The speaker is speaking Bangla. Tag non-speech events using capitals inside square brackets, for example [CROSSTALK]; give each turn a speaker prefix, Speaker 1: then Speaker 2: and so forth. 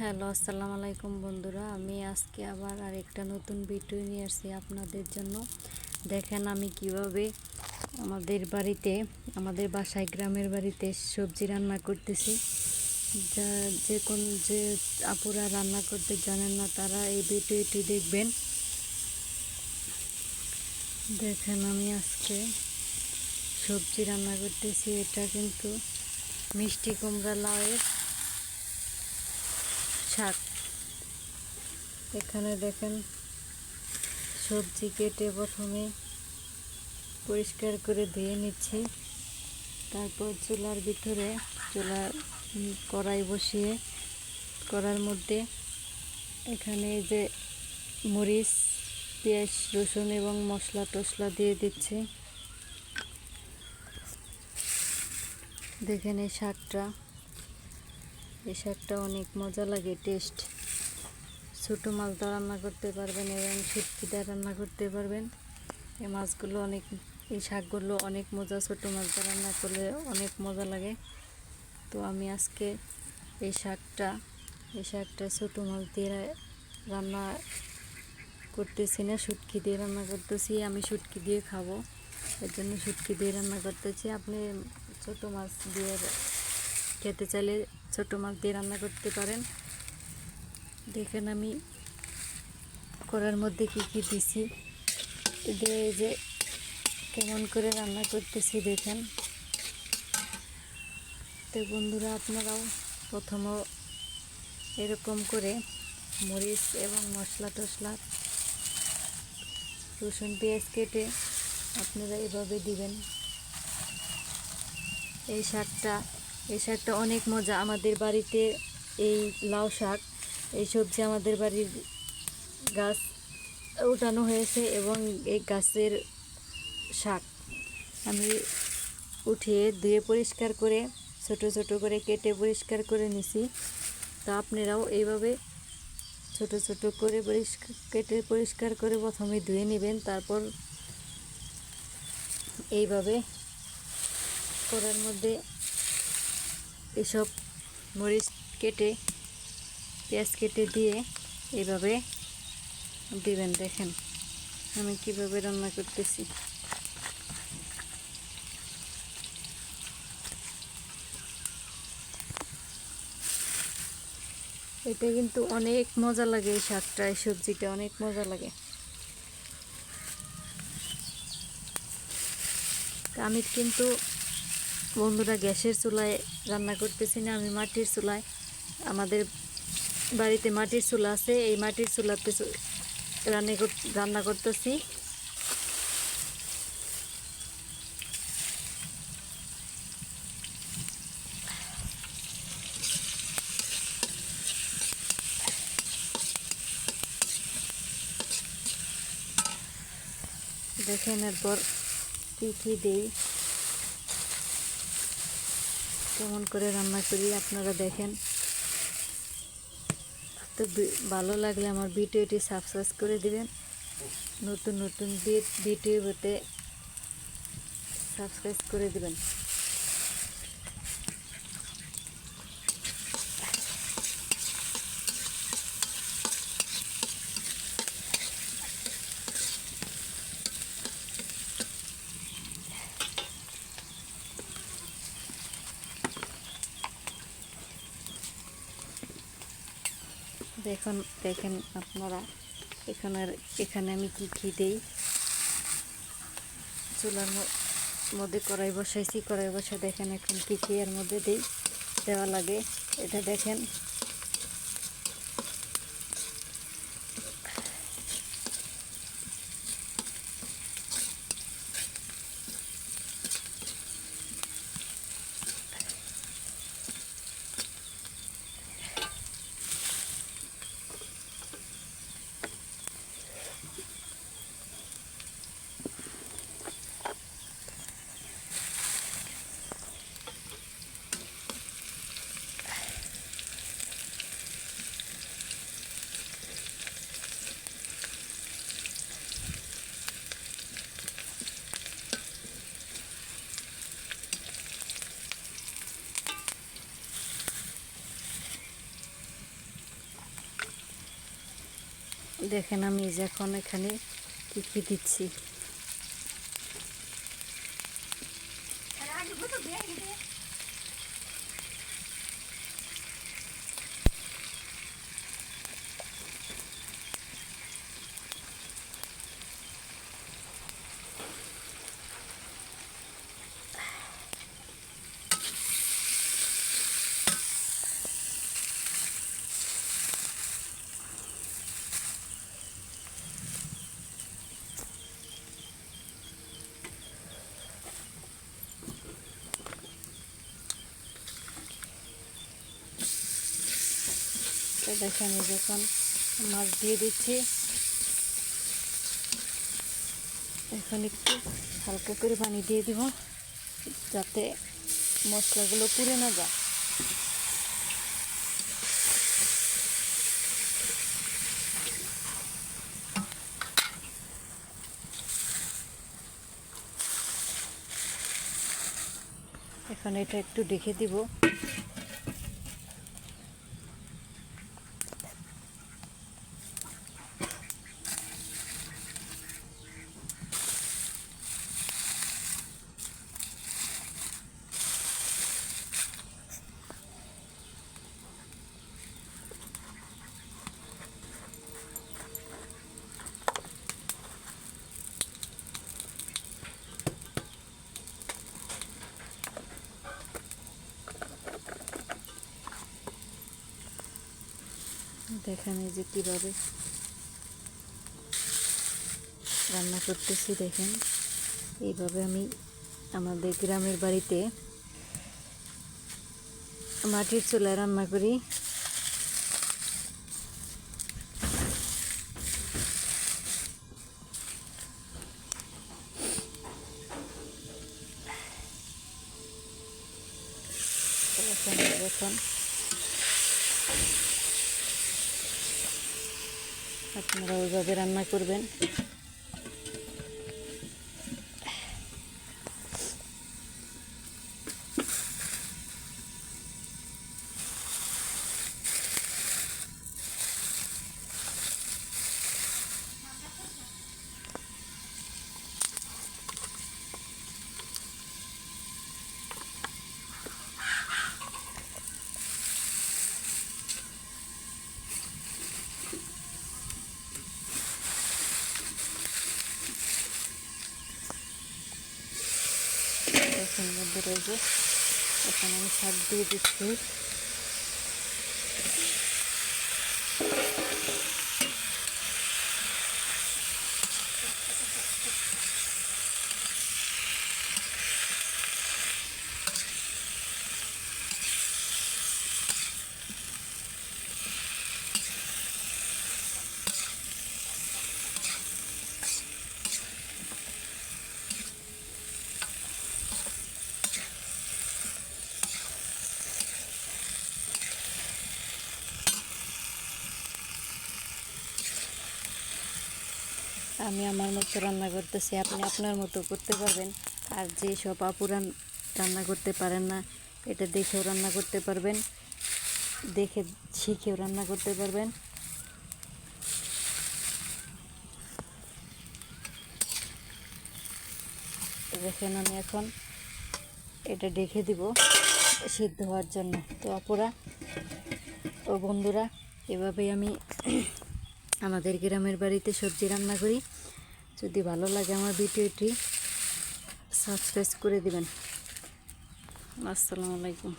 Speaker 1: হ্যালো, আসসালামু আলাইকুম বন্ধুরা। আমি আজকে আবার আরেকটা নতুন ভিডিও নিয়ে আসছি আপনাদের জন্য। দেখেন আমি কীভাবে আমাদের বাড়িতে, আমাদের বাসায়, গ্রামের বাড়িতে সবজি রান্না করতেছি। যা, যে কোন, যে আপুরা রান্না করতে জানেন না, তারা এই ভিডিওটি দেখবেন। দেখেন আমি আজকে সবজি রান্না করতেছি। এটা কিন্তু মিষ্টি কুমড়া লাউয়ের শাক এখানে দেখেন সবজি কেটে প্রথমে পরিষ্কার করে ধুয়ে নিচ্ছি। তারপর চুলার ভিতরে উম, কড়াই বসিয়ে কড়ার মধ্যে এখানে যে মরিচ পেঁয়াজ রসুন এবং মশলা টশলা দিয়ে দিচ্ছি। দেখেন এই শাকটা। এই শাকটা অনেক মজা লাগে টেস্ট ছোটো মাছ দিয়ে রান্না করতে পারবেন এবং শুটকি দিয়ে রান্না করতে পারবেন। এই মাছগুলো অনেক, এই শাকগুলো অনেক মজা, ছোটো মাছ দিয়ে রান্না করলে অনেক মজা লাগে। তো আমি আজকে এই শাকটা এই শাকটা ছোটো মাছ দিয়ে রান্না করতেছি না, শুটকি দিয়ে রান্না করতেছি। আমি শুটকি দিয়ে খাব, এর জন্য শুটকি দিয়ে রান্না করতেছি। আপনি ছোটো মাছ দিয়ে খেতে চাইলে ছোটো মাছ দিয়ে রান্না করতে পারেন। দেখেন আমি করার মধ্যে কি কি দিছি। দিয়ে যে কেমন করে রান্না করতেছি দেখেন। তো বন্ধুরা, আপনারাও প্রথমও এরকম করে মরিচ এবং মশলা টশলা রসুন, পেঁয়াজ কেটে আপনারা এভাবে দিবেন। এই শাকটা এই শাকটা অনেক মজা। আমাদের বাড়িতে এই লাউ শাক, এই সবজি আমাদের বাড়ির গাছ উঠানো হয়েছে এবং এই গাছের শাক আমি উঠিয়ে ধুয়ে পরিষ্কার করে, ছোট ছোট করে কেটে পরিষ্কার করে নিছি। তা আপনারাও এইভাবে ছোট ছোট করে পরিষ্কার, কেটে পরিষ্কার করে প্রথমে ধুয়ে নেবেন, তারপর এইভাবে করার মধ্যে এসব মরিচ কেটে, পেঁয়াজ কেটে দিয়ে এইভাবে দিবেন। দেখেন আমি কীভাবে রান্না করতেছি। এটা কিন্তু অনেক মজা লাগে এই শাকটা, এই সবজিটা অনেক মজা লাগে। আমি কিন্তু বন্ধুরা গ্যাসের চুলায় রান্না করতেছি না, আমি মাটির চুলায়। আমাদের বাড়িতে মাটির চুলা আছে, এই মাটির চুলাতে রান্না রান্না করতেছি। দেখেন এরপর কী কী দিই। কেমন করে রান্না করি আপনারা দেখেন। তো ভালো লাগলে আমার ভিডিওটি সাবস্ক্রাইব করে দিবেন। নতুন নতুন ভিডিওতে সাবস্ক্রাইব করে দিবেন। দেখুন দেখেন আপনারা এখানে এখানে আমি কি কী দিই? চুলার মধ্যে কড়াই বসাইছি, কড়াই বসে দেখেন এখন কি কি এর মধ্যে দিই, দেওয়া লাগে। এটা দেখেন দেখেন আমি এখন এখানে কী কী দিচ্ছি। তো দেখেন এই যখন মাছ দিয়ে দিচ্ছি, এখন একটু হালকা করে পানি দিয়ে দিব, যাতে মশলাগুলো পুড়ে না যায়। এখন এটা একটু দেখে দিব। দেখেন এই যে কীভাবে রান্না করতেছি, দেখেন। এইভাবে আমি আমাদের গ্রামের বাড়িতে মাটির চুলায় রান্না করি। দেখুন আপনারা ওইভাবে রান্না করবেন। মধ্যে রয়েছে এখন আমি শাক দিয়ে দিচ্ছি। আমি আমার মতো রান্না করতেছি, আপনি আপনার মতো করতে পারবেন। আর যে সব আপুরান রান্না করতে পারেন না, এটা দেখেও রান্না করতে পারবেন, দেখে শিখেও রান্না করতে পারবেন। দেখেন আমি এখন এটা ডেকে দিব সিদ্ধ হওয়ার জন্য। তো আপুরা ও বন্ধুরা, এভাবেই আমি [CLEARS THROAT] আমাদের গ্রামের বাড়িতে সবজি রান্না করি। যদি ভালো লাগে আমার ভিডিওটি সাবস্ক্রাইব করে দেবেন। আসসালামু আলাইকুম।